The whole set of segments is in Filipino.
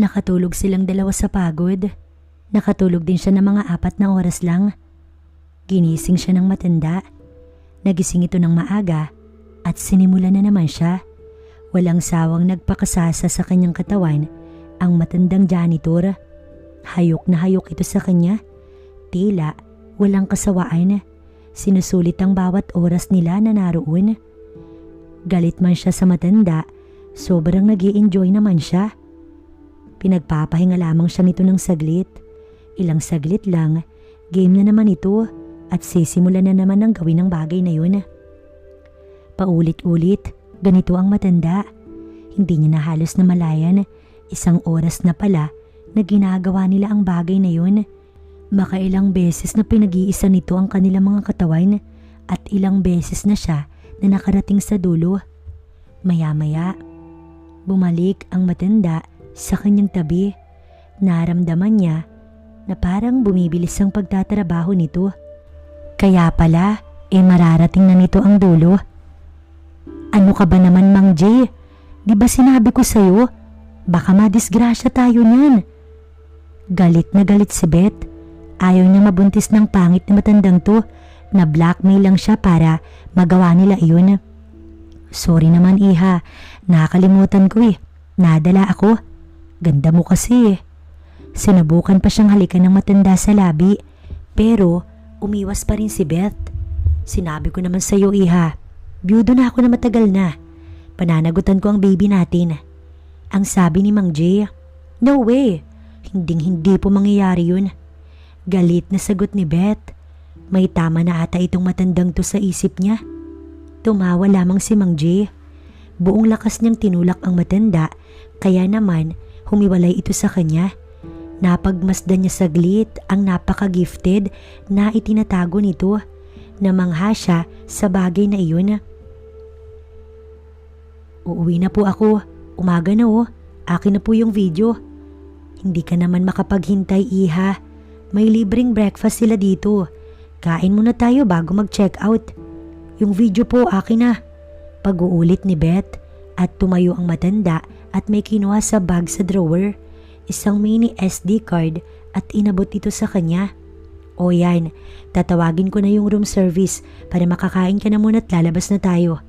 Nakatulog silang dalawa sa pagod. Nakatulog din siya ng mga apat na oras lang. Ginising siya ng matanda. Nagising ito ng maaga at sinimula na naman siya. Walang sawang nagpakasasa sa kanyang katawan ang matandang janitor. Hayok na hayok ito sa kanya. Tila walang kasawaan. Sinusulit ang bawat oras nila na naroon. Galit man siya sa matanda, sobrang nag enjoy naman siya. Pinagpapahinga lamang siya nito ng saglit. Ilang saglit lang, game na naman ito at sisimula na naman ang gawin ng bagay na yun. Paulit-ulit, ganito ang matanda. Hindi niya na halos na malayan, isang oras na pala na ginagawa nila ang bagay na yun. Makailang beses na pinag-iisa nito ang kanilang mga katawan at ilang beses na siya na nakarating sa dulo. Maya-maya, bumalik ang matanda sa kanyang tabi. Naramdaman niya na parang bumibilis ang pagtatrabaho nito. Kaya pala, eh mararating na nito ang dulo. Ano ka ba naman, Mang Jay? Di ba sinabi ko sa'yo? Baka madisgrasya tayo niyan. Galit na galit si Beth. Ayaw niya mabuntis ng pangit na matandang to na blackmail lang siya para magawa nila iyon. Sorry naman iha, nakakalimutan ko eh. Nadala ako. Ganda mo kasi eh. Sinubukan pa siyang halikan ng matanda sa labi pero umiwas pa rin si Beth. Sinabi ko naman sa iyo iha, byudo na ako na matagal na. Pananagutan ko ang baby natin. Ang sabi ni Mang Jay, No way, hinding hindi po mangyayari yun. Galit na sagot ni Beth. May tama na ata itong matandang to sa isip niya. Tumawa lamang si Mang Jay. Buong lakas niyang tinulak ang matanda kaya naman humiwalay ito sa kanya. Napagmasdan niya saglit ang napaka-gifted na itinatago nito. Namangha siya sa bagay na iyon. Uuwi na po ako. Umaga na oh. Akin na po yung video. Hindi ka naman makapaghintay iha. May libreng breakfast sila dito. Kain muna tayo bago mag-check out. Yung video po akin na. Pag-uulit ni Beth at tumayo ang matanda at may kinuha sa bag sa drawer. Isang mini SD card at inabot ito sa kanya. O yan, tatawagin ko na yung room service para makakain ka na muna at lalabas na tayo.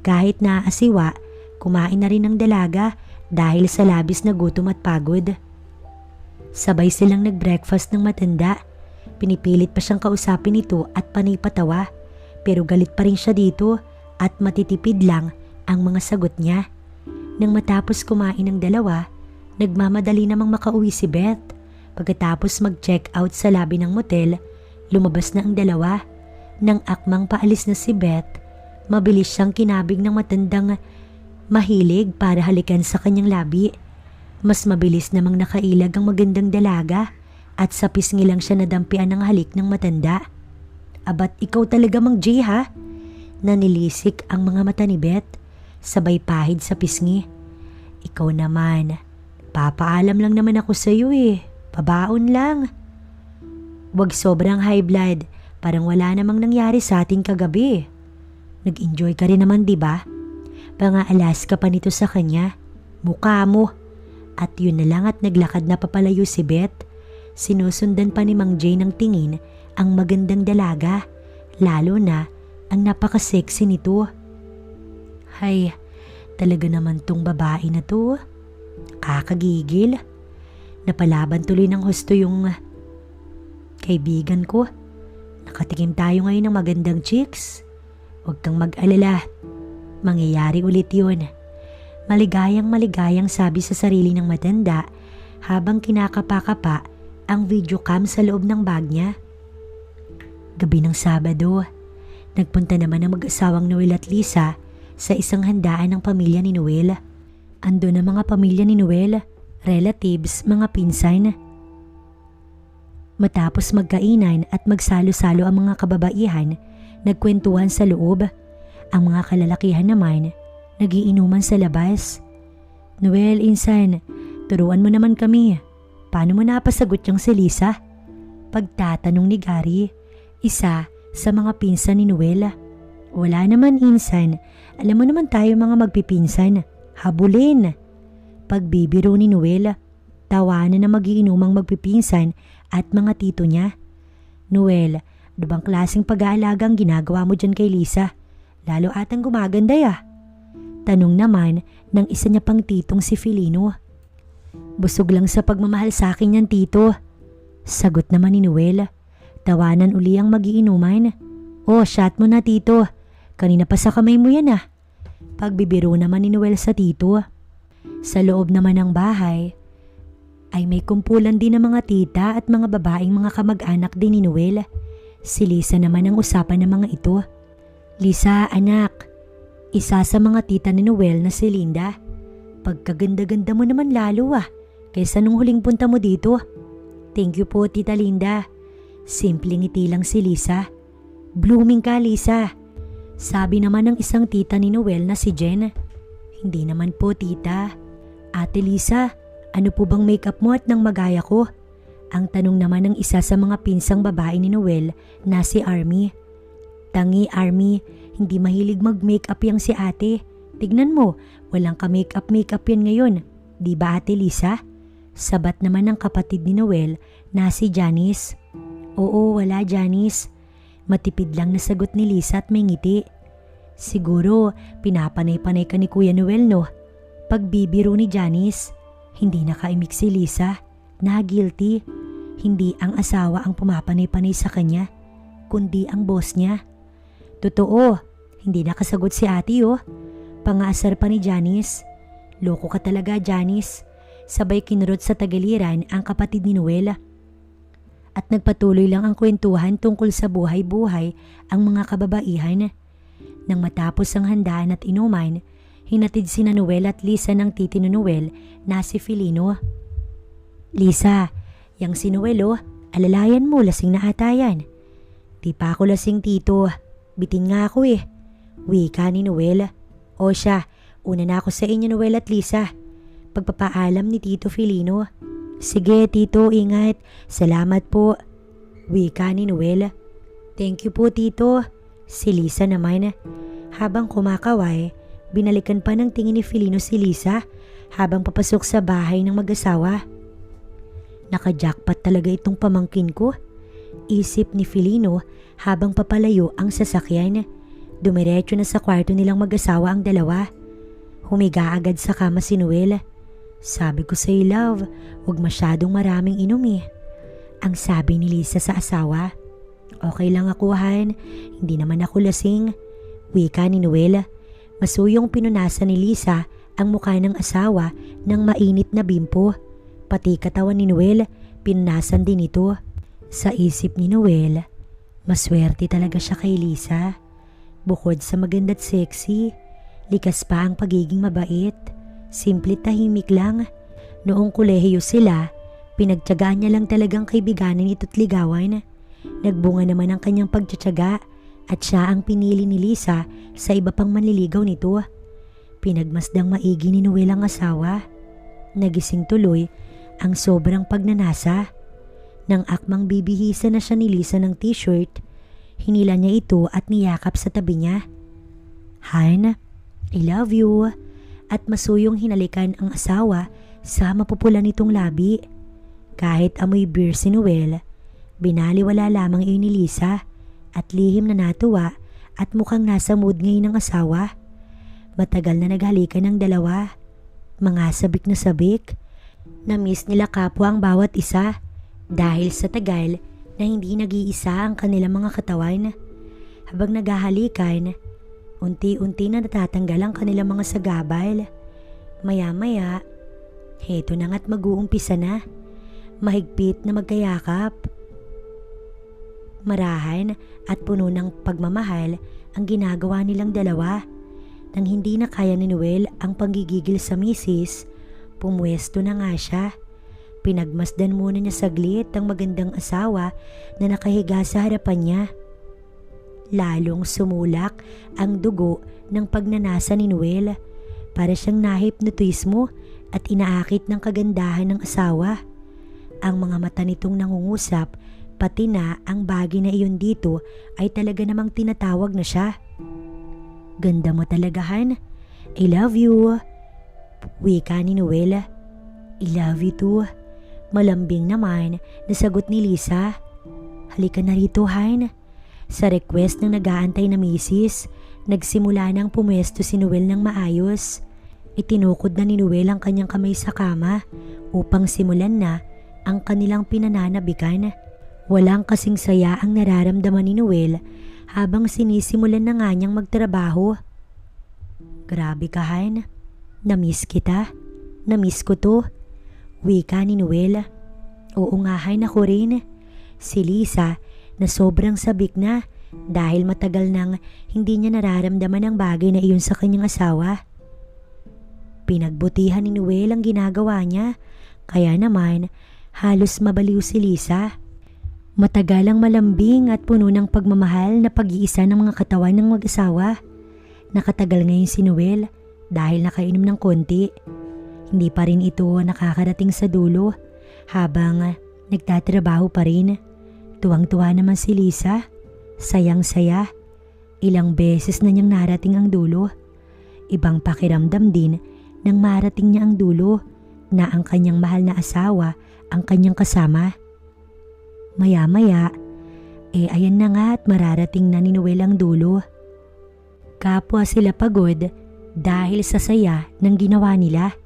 Kahit naasiwa, kumain na rin ng dalaga dahil sa labis na gutom at pagod. Sabay silang nag-breakfast ng matanda. Pinipilit pa siyang kausapin ito at panay patawa. Pero galit pa rin siya dito at matitipid lang ang mga sagot niya. Nang matapos kumain ng dalawa, nagmamadali namang makauwi si Beth. Pagkatapos mag-check out sa labi ng motel, lumabas na ang dalawa. Nang akmang paalis na si Beth, mabilis siyang kinabig ng matandang mahilig para halikan sa kanyang labi. Mas mabilis namang nakailag ang magandang dalaga at sa pisngi lang siya nadampian ng halik ng matanda. Abat ikaw talaga mang Jay ha? Nanilisik ang mga mata ni Beth, sabay pahid sa pisngi. Ikaw naman, papaalam lang naman ako sa iyo eh, pabaon lang. Huwag sobrang high blood, parang wala namang nangyari sa ating kagabi. Nag-enjoy ka rin naman di ba? Pangaalas ka pa nito sa kanya, mukha mo. At yun na lang at naglakad na papalayo si Beth. Sinusundan pa ni Mang Jay ng tingin ang magandang dalaga, lalo na ang napaka-sexy nito. Hay, talaga naman tong babae na to. Kakagigil. Napalaban tuloy ng husto yung kaibigan ko. Nakatikim tayo ngayon ng magandang chicks. Huwag kang mag-alala. Mangyayari ulit yun. Maligayang maligayang sabi sa sarili ng matanda habang kinakapa-kapa ang video cam sa loob ng bag niya. Gabi ng Sabado, nagpunta naman ang mag-asawang Noel at Lisa sa isang handaan ng pamilya ni Noel. Ando na mga pamilya ni Noel, relatives, mga pinsan. Matapos magkainan at magsalo-salo ang mga kababaihan, nagkwentuhan sa loob. Ang mga kalalakihan naman, nagiinuman sa labas. Noel, insan, turuan mo naman kami. Paano mo napasagot yung si Lisa? Pagtatanong ni Gary, isa sa mga pinsan ni Noel. Wala naman insan, alam mo naman tayo mga magpipinsan. Habulin. Pagbibiro ni Noel, tawanan na magiinumang magpipinsan at mga tito niya. Noel, ano bang klaseng pag-aalagang ginagawa mo dyan kay Lisa? Lalo atang gumaganda ya. Tanong naman ng isa niya pang titong si Filino. Busog lang sa pagmamahal sa akin yan tito. Sagot naman ni Noel. Tawanan uli ang magiinuman. Oh, shot mo na tito. Kanina pa sa kamay mo yan ah. Pagbibiro naman ni Noel sa tito. Sa loob naman ng bahay, ay may kumpulan din ng mga tita at mga babaeng mga kamag-anak din ni Noel. Si Lisa naman ang usapan ng mga ito. Lisa, anak, isa sa mga tita ni Noel na si Linda. Pagkaganda-ganda mo naman lalo ah, kaysa nung huling punta mo dito. Thank you po, Tita Linda. Simpleng ngiti lang si Lisa. Blooming ka, Lisa. Sabi naman ng isang tita ni Noel na si Jen. Hindi naman po, tita. Ate Lisa, ano po bang makeup mo at nang magaya ko? Ang tanong naman ng isa sa mga pinsang babae ni Noel na si Army. Tangi Army, hindi mahilig mag-makeup yang si ate. Tignan mo, walang ka-makeup-makeup yan ngayon. Di ba ate Lisa? Sabat naman ng kapatid ni Noel na si Janice. Oo, wala Janice. Matipid lang na sagot ni Lisa at may ngiti. Siguro, pinapanay-panay ka ni Kuya Noel no? Pagbibiro ni Janice, hindi nakaimik si Lisa, na guilty. Hindi ang asawa ang pumapanay-panay sa kanya, kundi ang boss niya. Totoo, hindi nakasagot si ate oh. Pangasar pa ni Janice. Loko ka talaga Janice. Sabay kinurot sa tagaliran ang kapatid ni Noel. At nagpatuloy lang ang kwentuhan tungkol sa buhay-buhay ang mga kababaihan. Nang matapos ang handaan at inuman, hinatid si Noel at Lisa ng titi ni Noel na si Filino. Lisa, yang si Noel alalayan mo lasing na ata yan. Di pa ako lasing tito, bitin nga ako eh. Wika ni Noel. O siya, una na ako sa inyo Noel at Lisa. Pagpapaalam ni Tito Filino. Sige Tito, ingat. Salamat po. Wika ni Noel. Thank you po Tito. Si Lisa naman. Habang kumakaway, binalikan pa ng tingin ni Filino si Lisa habang papasok sa bahay ng mag-asawa. Nakajackpot talaga itong pamangkin ko. Isip ni Filino habang papalayo ang sasakyan. Dumiretso na sa kwarto nilang mag-asawa ang dalawa. Humiga agad sa kama si Noel. Sabi ko sa'yo love, huwag masyadong maraming inom. Ang sabi ni Lisa sa asawa. Okay lang ako Han, hindi naman ako lasing. Wika ni Noel. Masuyong pinunasan ni Lisa ang mukha ng asawa ng mainit na bimpo. Pati katawan ni Noel, pinunasan din ito. Sa isip ni Noel, maswerte talaga siya kay Lisa. Bukod sa maganda't sexy, likas pa ang pagiging mabait. Simple tahimik lang. Noong kolehiyo sila, pinagtyagaan niya lang talagang kaibiganan ito't ligawan. Nagbunga naman ang kanyang pagtsatsaga at siya ang pinili ni Lisa sa iba pang manliligaw nito. Pinagmasdang maigi ni Noel ang asawa. Nagising tuloy ang sobrang pagnanasa. Nang akmang bibihisa na siya ni Lisa ng t-shirt, hinila niya ito at niyakap sa tabi niya. Han, I love you. At masuyong hinalikan ang asawa sa mapupula nitong labi. Kahit amoy beer si Noel, binaliwala lamang iyon ni Lisa at lihim na natuwa at mukhang nasa mood ngayon ng asawa. Matagal na naghalikan ng dalawa. Mga sabik na sabik. Na-miss nila kapwa ang bawat isa dahil sa tagal na hindi nag-iisa ang kanilang mga katawan. Habang naghahalikan, unti-unti na natatanggal ang kanilang mga sagabal. Maya-maya, heto na nga't mag-uumpisa na. Mahigpit na magkayakap. Marahan at puno ng pagmamahal ang ginagawa nilang dalawa. Nang hindi na kaya ni Noel ang panggigigil sa misis, pumwesto na nga siya. Pinagmasdan muna niya saglit ang magandang asawa na nakahiga sa harapan niya. Lalong sumulak ang dugo ng pagnanasa ni Noel para siyang nahipnotismo at inaakit ng kagandahan ng asawa. Ang mga mata nitong nangungusap pati na ang bagay na iyon dito ay talaga namang tinatawag na siya. Ganda mo talaga Han. I love you. Wika ni Noel. I love you too. Malambing naman, nasagot ni Lisa. Halika na rito, Han. Sa request ng nag-aantay na misis, nagsimula nang pumwesto si Noel ng maayos. Itinukod na ni Noel ang kanyang kamay sa kama upang simulan na ang kanilang pinananabikan. Walang kasing saya ang nararamdaman ni Noel habang sinisimulan na nga niyang magtrabaho. Grabe ka, Han. Namiss kita. Namiss ko to. Wika ni Noel. Oo nga, Han, ako rin. Si Lisa na sobrang sabik na dahil matagal nang hindi niya nararamdaman ang bagay na iyon sa kanyang asawa. Pinagbutihan ni Noel ang ginagawa niya kaya naman halos mabaliw si Lisa. Matagal ang malambing at puno ng pagmamahal na pag-iisa ng mga katawan ng mag-asawa. Nakatagal ngayon si Noel dahil nakainom ng konti. Hindi pa rin ito nakakarating sa dulo habang nagtatrabaho pa rin. Tuwang-tuwa naman si Lisa. Sayang-saya. Ilang beses na niyang narating ang dulo. Ibang pakiramdam din nang marating niya ang dulo na ang kanyang mahal na asawa ang kanyang kasama. Maya-maya, eh ayan na nga at mararating na ni Noel ang dulo. Kapwa sila pagod dahil sa saya ng ginawa nila.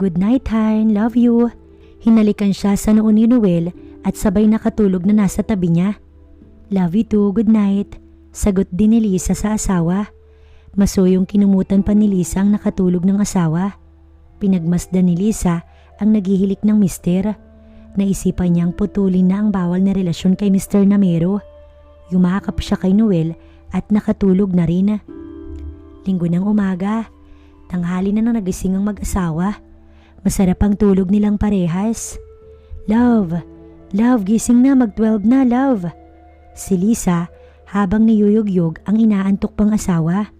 Good night, Han. Love you. Hinalikan siya sa noon ni Noel at sabay nakatulog na nasa tabi niya. Love you too. Good night. Sagot din ni Lisa sa asawa. Masuyong kinumutan pa ni Lisa ang nakatulog ng asawa. Pinagmasdan ni Lisa ang naghihilik ng mister. Naisipan niyang putulin na ang bawal na relasyon kay Mr. Namero. Yumakap siya kay Noel at nakatulog na rin. Linggo ng umaga, tanghali na nang nagising ang mag-asawa. Masarap ang tulog nilang parehas. Love, love, gising na, mag-12 na, love. Si Lisa habang niyuyugyog ang inaantok pang asawa.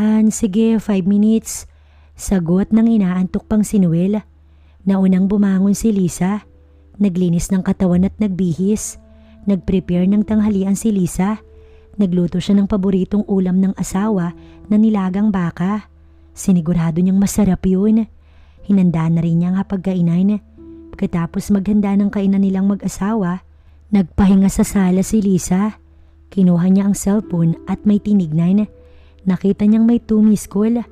Han, sige, 5 minutes. Sagot ng inaantok pang si Noel. Naunang bumangon si Lisa. Naglinis ng katawan at nagbihis. Nagprepare ng tanghalian si Lisa. Nagluto siya ng paboritong ulam ng asawa na nilagang baka. Sinigurado niyang masarap yun. Hinanda na rin niya ang hapagkainan. Pagkatapos maghanda ng kainan nilang mag-asawa, nagpahinga sa sala si Lisa. Kinuha niya ang cellphone at may tinignan. Nakita niyang may two miss call.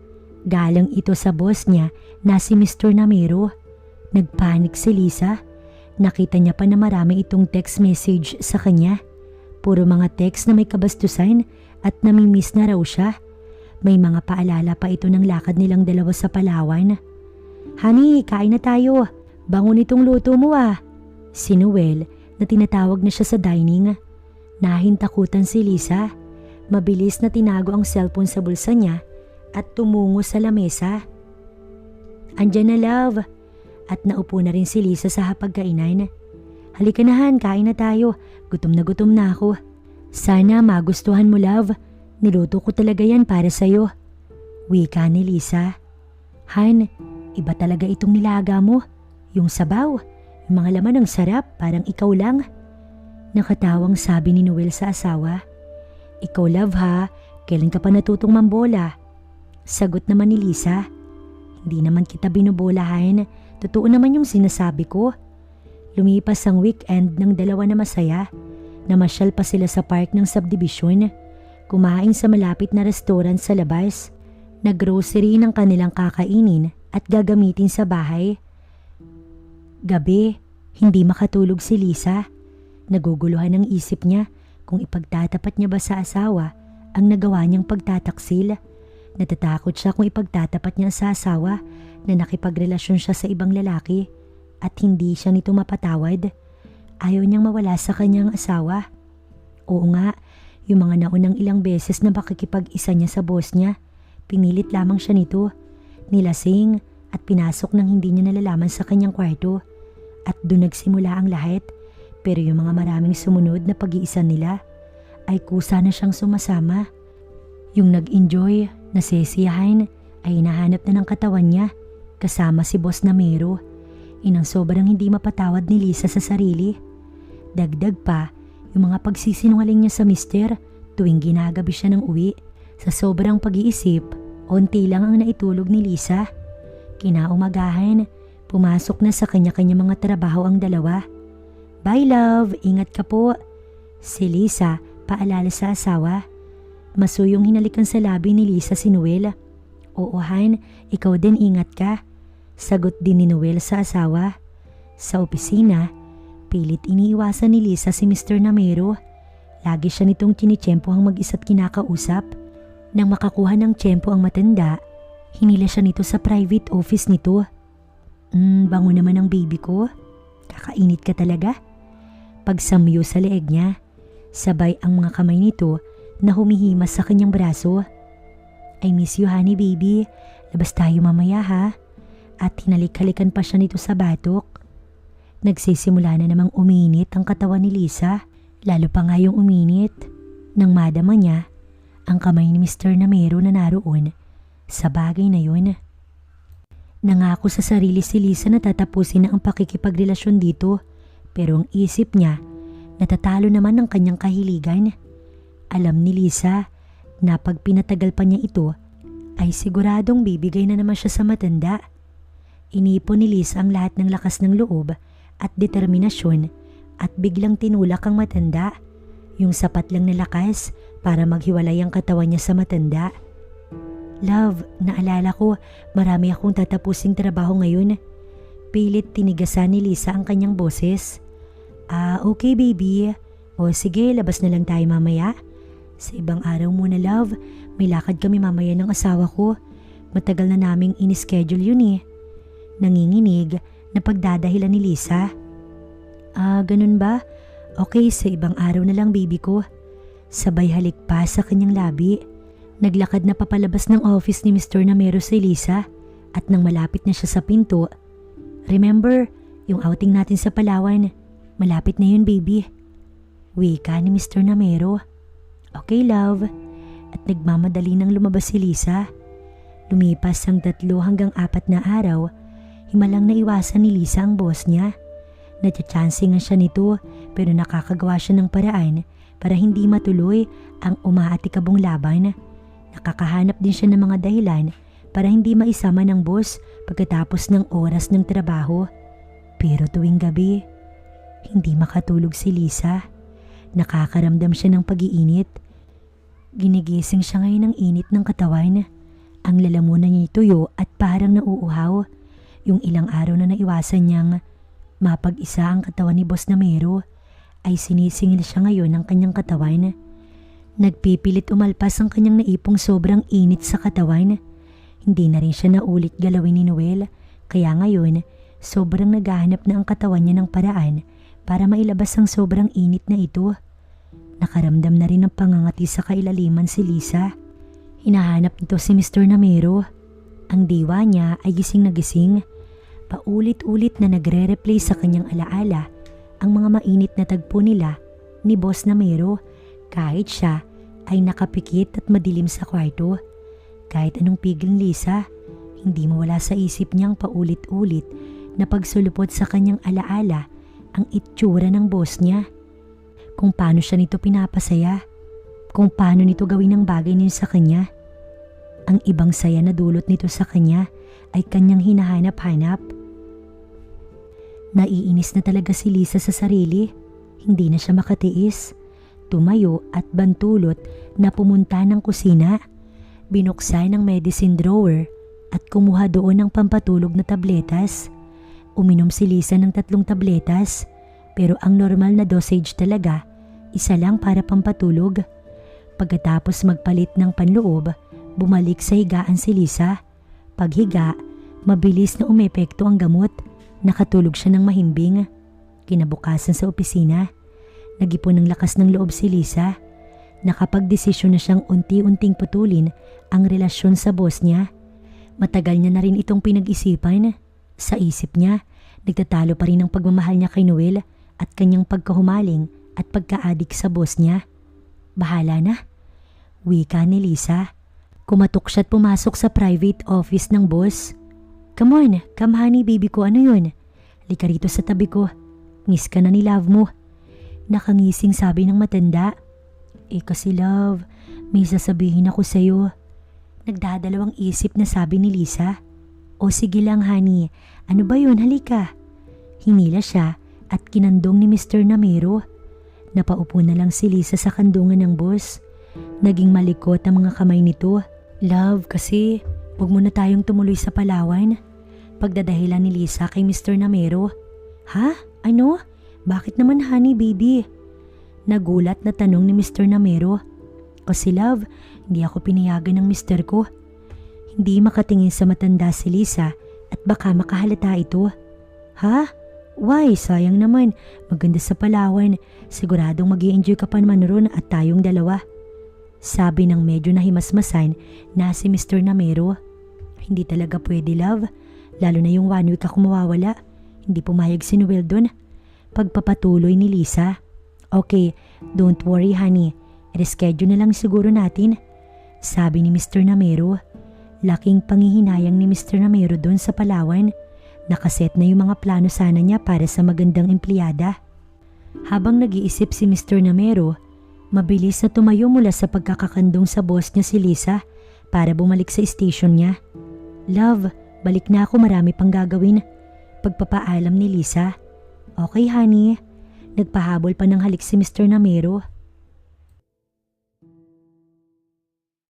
Galang ito sa boss niya na si Mr. Namero. Nagpanik si Lisa. Nakita niya pa na marami itong text message sa kanya. Puro mga text na may kabastusan at namimiss na raw siya. May mga paalala pa ito ng lakad nilang dalawa sa Palawan. Honey, kain na tayo. Bangon itong luto mo ah. Si Noel na tinatawag na siya sa dining. Nahintakutan si Lisa. Mabilis na tinago ang cellphone sa bulsa niya at tumungo sa lamesa. Andyan na love. At naupo na rin si Lisa sa hapagkainan. Halika na Han, kain na tayo. Gutom na gutom na ako. Sana magustuhan mo love. Niluto ko talaga yan para sa'yo. Wika ni Lisa. Han, iba talaga itong nilaga mo. Yung sabaw, yung mga laman ng sarap, parang ikaw lang. Nakatawang sabi ni Noel sa asawa. Ikaw love ha, kailan ka pa natutong mambola? Sagot naman ni Lisa. Hindi naman kita binubolahan, totoo naman yung sinasabi ko. Lumipas ang weekend ng dalawa na masaya. Namasyal pa sila sa park ng subdivision. Kumain sa malapit na restaurant sa labas. Naggrocery ng kanilang kakainin at gagamitin sa bahay. Gabi, hindi makatulog si Lisa. Naguguluhan ang isip niya kung ipagtatapat niya ba sa asawa ang nagawa niyang pagtataksil. Natatakot siya kung ipagtatapat niya sa asawa na nakipagrelasyon siya sa ibang lalaki at hindi siya nito mapatawad. Ayaw niyang mawala sa kanyang asawa. Oo nga, yung mga naunang ilang beses na makikipag-isa niya sa boss niya, pinilit lamang siya nito. Nilasing at pinasok ng hindi niya nalalaman sa kanyang kwarto. At doon nagsimula ang lahat. Pero yung mga maraming sumunod na pag-iisa nila ay kusa na siyang sumasama. Yung nag-enjoy, nasesiyahan, ay hinahanap na ng katawan niya kasama si Boss Namero. Inang sobrang hindi mapatawad ni Lisa sa sarili. Dagdag pa, yung mga pagsisinungaling niya sa mister tuwing ginagabi siya ng uwi. Sa sobrang pag-iisip, onti lang ang naitulog ni Lisa. Kinaumagahan, Pumasok na sa kanya-kanya mga trabaho ang dalawa. Bye love, ingat ka po. Si Lisa, paalala sa asawa. Masuyong hinalikan sa labi ni Lisa si Noel. Oo Han, ikaw din ingat ka. Sagot din ni Noel sa asawa. Sa opisina, pilit iniiwasan ni Lisa si Mr. Namero. Lagi siya nitong tinityempo ang mag-isa't kinakausap. Nang makakuha ng tiyempo ang matanda, hinila siya nito sa private office nito. Hmm, bango naman ang baby ko. Kakainit ka talaga. Pagsamyo sa leeg niya, sabay ang mga kamay nito na humihimas sa kanyang braso. I miss you honey baby, labas tayo mamaya ha. At hinalik-halikan pa siya nito sa batok. Nagsisimula na namang uminit ang katawan ni Lisa, lalo pa nga yung uminit. Nang madama niya, ang kamay ni Mr. Namero na naroon sa bagay na yun. Nangako sa sarili si Lisa na tatapusin na ang pakikipagrelasyon dito pero ang isip niya natatalo naman ng kanyang kahiligan. Alam ni Lisa na pag pinatagal pa niya ito ay siguradong bibigay na naman siya sa matanda. Inipon ni Lisa ang lahat ng lakas ng loob at determinasyon at biglang tinulak ang matanda. Yung sapat lang na lakas para maghiwalay ang katawan niya sa matanda. Love, naalala ko, marami akong tatapusing trabaho ngayon. Pilit tinigasan ni Lisa ang kanyang boses. Ah, okay baby. O sige, labas na lang tayo mamaya. Sa ibang araw muna love, may lakad kami mamaya ng asawa ko. Matagal na naming inischedule yun eh. Nanginginig na pagdadahilan ni Lisa. Ah, ganun ba? Okay, sa ibang araw na lang baby ko. Sabay halik pa sa kanyang labi. Naglakad na papalabas ng office ni Mr. Namero si Lisa at nang malapit na siya sa pinto, Remember, yung outing natin sa Palawan, malapit na yun baby. Wika ni Mr. Namero. Okay love. At nagmamadali nang lumabas si Lisa. Lumipas ang tatlo hanggang apat na araw, himalang naiwasan ni Lisa ang boss niya. Natsatsansing siya nito pero nakakagawa siya ng paraan para hindi matuloy ang umaatikabong laban. Nakakahanap din siya ng mga dahilan para hindi maisama ng boss pagkatapos ng oras ng trabaho. Pero tuwing gabi, hindi makatulog si Lisa. Nakakaramdam siya ng pag-iinit. Ginigising siya ngayon ng init ng katawan. Ang lalamunan niya tuyo at parang nauuhaw. Yung ilang araw na naiwasan niyang mapag-isa ang katawan ni Boss Namero ay sinisingil siya ngayon ng kanyang katawan. Nagpipilit umalpas ang kanyang naipong sobrang init sa katawan. Hindi na rin siya naulit galawin ni Noel, kaya ngayon sobrang naghahanap na ang katawan niya ng paraan para mailabas ang sobrang init na ito. Nakaramdam na rin ng pangangati sa kailaliman si Lisa. Hinahanap nito si Mr. Namero. Ang diwa niya ay gising na gising. Paulit-ulit na nagre-replay sa kanyang alaala ang mga mainit na tagpo nila ni Boss Namero kahit siya ay nakapikit at madilim sa kwarto. Kahit anong pigil ni Lisa, hindi mawala sa isip niyang paulit-ulit na pagsulupot sa kanyang alaala ang itsura ng boss niya. Kung paano siya nito pinapasaya, kung paano nito gawin ang bagay niyo sa kanya. Ang ibang saya na dulot nito sa kanya ay kanyang hinahanap-hanap. Naiinis na talaga si Lisa sa sarili. Hindi na siya makatiis. Tumayo at bantulot na pumunta ng kusina. Binuksan ang medicine drawer at kumuha doon ng pampatulog na tabletas. Uminom si Lisa ng tatlong tabletas pero ang normal na dosage talaga, isa lang para pampatulog. Pagkatapos magpalit ng panloob, bumalik sa higaan si Lisa. Paghiga, mabilis na umepekto ang gamot. Nakatulog siya ng mahimbing. Kinabukasan sa opisina, nagipon ng lakas ng loob si Lisa. Nakapagdesisyon na siyang unti-unting putulin ang relasyon sa boss niya. Matagal niya na rin itong pinag-isipan. Sa isip niya, nagtatalo pa rin ang pagmamahal niya kay Noel at kanyang pagkahumaling at pagka-adik sa boss niya. Bahala na. Wika ni Lisa. Kumatok siya at pumasok sa private office ng boss. Come on, come honey baby ko, ano yun? Lika rito sa tabi ko. Miss ka na ni love mo. Nakangising sabi ng matanda. Eh kasi love, may sasabihin ako sa'yo. Nagdadalawang isip na sabi ni Lisa. O sige lang honey, ano ba yun halika? Hinila siya at kinandong ni Mr. Namero. Napaupo na lang si Lisa sa kandungan ng boss. Naging malikot ang mga kamay nito. Love, kasi huwag mo na tayong tumuloy sa Palawan. Pagdadahilan ni Lisa kay Mr. Namero. Ha? Ano? Bakit naman honey baby? Nagulat na tanong ni Mr. Namero. Kasi love, hindi ako pinayagan ng mister ko. Hindi makatingin sa matanda si Lisa at baka makahalata ito. Ha? Why? Sayang naman. Maganda sa Palawan. Siguradong mag enjoy ka pa naman ron at tayong dalawa. Sabi ng medyo nahimasmasan na si Mr. Namero. Hindi talaga pwede love. Lalo na yung one week ako mawawala. Hindi pumayag si Noel doon. Pagpapatuloy ni Lisa. Okay, don't worry honey. Reschedule na lang siguro natin. Sabi ni Mr. Namero. Laking pangihinayang ni Mr. Namero doon sa Palawan. Nakaset na yung mga plano sana niya para sa magandang empleyada. Habang nag-iisip si Mr. Namero, mabilis na tumayo mula sa pagkakakandong sa boss niya si Lisa para bumalik sa station niya. Love, balik na ako marami pang gagawin. Pagpapaalam ni Lisa. Okay honey. Nagpahabol pa ng halik si Mr. Namero.